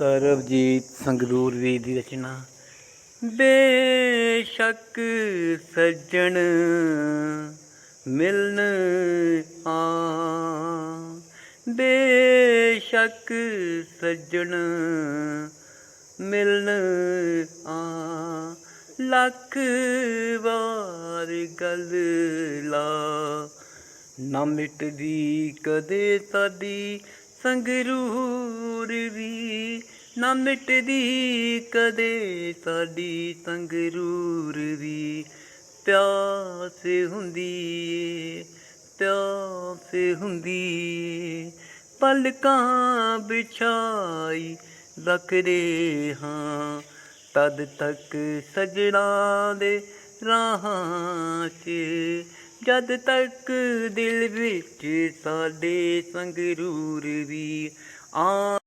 ਸਰਬਜੀਤ ਸੰਗਰੂਰ ਵੀ ਦੀ ਰਚਨਾ। ਬੇਸ਼ੱਕ ਸੱਜਣ ਮਿਲਨ ਆ ਬੇਸ਼ੱਕ ਸੱਜਣ ਮਿਲਨ ਆ ਲੱਖ ਵਾਰ ਗੱਲ ਲਾ, ਨਾ ਮਿਟਦੀ ਕਦੇ ਸਾਡੀ ਸੰਗਰੂਰ ਵੀ। ਨਾ ਮਿਟਦੀ ਕਦੇ ਸਾਡੀ ਸੰਗਰੂਰ ਵੀ। ਪਿਆਸ ਹੁੰਦੀ ਏ, ਪਿਆਸ ਹੁੰਦੀ ਏ। ਪਲਕਾਂ ਵਿਛਾਈ ਰੱਖਦੇ ਹਾਂ, ਤਦ ਤੱਕ ਸਜਣਾ ਦੇ ਰਾਹਾਂ 'ਚ। ਜਦ ਤੱਕ ਦਿਲ ਵਿੱਚ ਸਾਡੇ ਸੰਗਰੂਰ ਵੀ ਆ